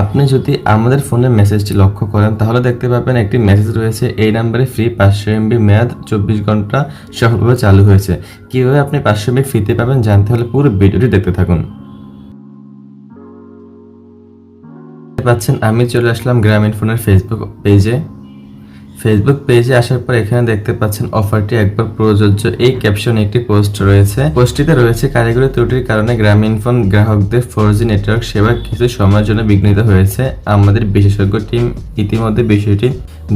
আপনি যদি আমাদের ফোনে মেসেজটি লক্ষ্য করেন, তাহলে দেখতে পাবেন একটি মেসেজ রয়েছে। এই নাম্বারে ফ্রি পাঁচশো এমবি মেয়াদ চব্বিশ ঘণ্টা সফলভাবে চালু হয়েছে। কীভাবে আপনি পাঁচশো এমবি ফ্রিতে পাবেন জানতে হলে পুরো ভিডিওটি দেখতে থাকুন। পাচ্ছেন, আমি চলে আসলাম গ্রামীণ ফোনের ফেসবুক পেজে ফেসবুক পেজে আসার পর এখানে দেখতে পাচ্ছেন অফারটি একবার প্রযোজ্য। এই ক্যাপশন একটি পোস্ট রয়েছে। পোস্টটিতে রয়েছে কারিগরি ত্রুটির কারণে গ্রামীণ ফোন গ্রাহকদের ফোর জি নেটওয়ার্ক সেবা কিছু সময়ের জন্য বিঘ্নিত হয়েছে। আমাদের বিশেষজ্ঞ টিম ইতিমধ্যে বিষয়টি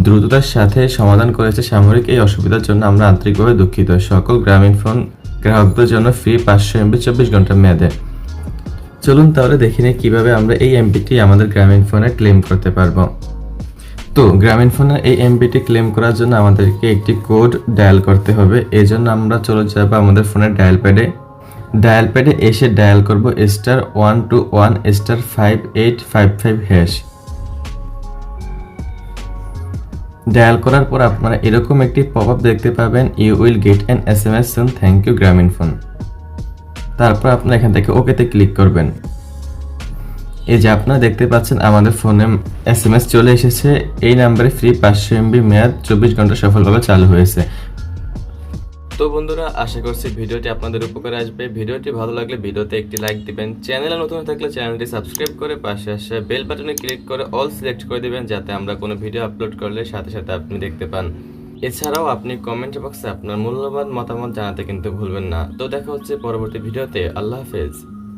দ্রুততার সাথে সমাধান করেছে। সামরিক এই অসুবিধার জন্য আমরা আন্তরিকভাবে দুঃখিত। সকল গ্রামীণ ফোন গ্রাহকদের জন্য ফ্রি পাঁচশো এমবি চব্বিশ ঘণ্টা মেয়াদে। চলুন তাহলে দেখি নিই কীভাবে আমরা এই এমপিটি আমাদের গ্রামীণ ফোনে ক্লেম করতে পারব। তো গ্রামীণ ফোনের এই এমবিটি ক্লেম করার জন্য আমাদেরকে একটি কোড ডায়াল করতে হবে। এই জন্য আমরা চলে যাব আমাদের ফোনের ডায়াল প্যাডে ডায়াল প্যাডে এসে ডায়াল করব star one two one star five eight five five hash dial করার পর আপনারা এরকম একটি পপ আপ দেখতে পাবেন you will get an S M S soon thank you Grameenphone. তারপর আপনারা এখান থেকে ওকেতে ক্লিক করবেন। এই যে আপনারা দেখতে পাচ্ছেন, আমাদের ফোনে এস এম এস চলে এসেছে। এই নাম্বারে ফ্রি পাঁচশো এমবি মেয়াদ চব্বিশ ঘণ্টা সফলভাবে চালু হয়েছে। তো বন্ধুরা, আশা করছি ভিডিওটি আপনাদের উপকারে আসবে। ভিডিওটি ভালো লাগলে ভিডিওতে একটি লাইক দিবেন। চ্যানেলে নতুন থাকলে চ্যানেলটি সাবস্ক্রাইব করে পাশে আসে বেল বাটনে ক্লিক করে অল সিলেক্ট করে দিবেন, যাতে আমরা কোনো ভিডিও আপলোড করলে সাথে সাথে আপনি দেখতে পান। এছাড়াও আপনি কমেন্ট বক্সে আপনার মূল্যবান মতামত জানাতে কিন্তু ভুলবেন না। তো দেখা হচ্ছে পরবর্তী ভিডিওতে। আল্লাহ হাফেজ।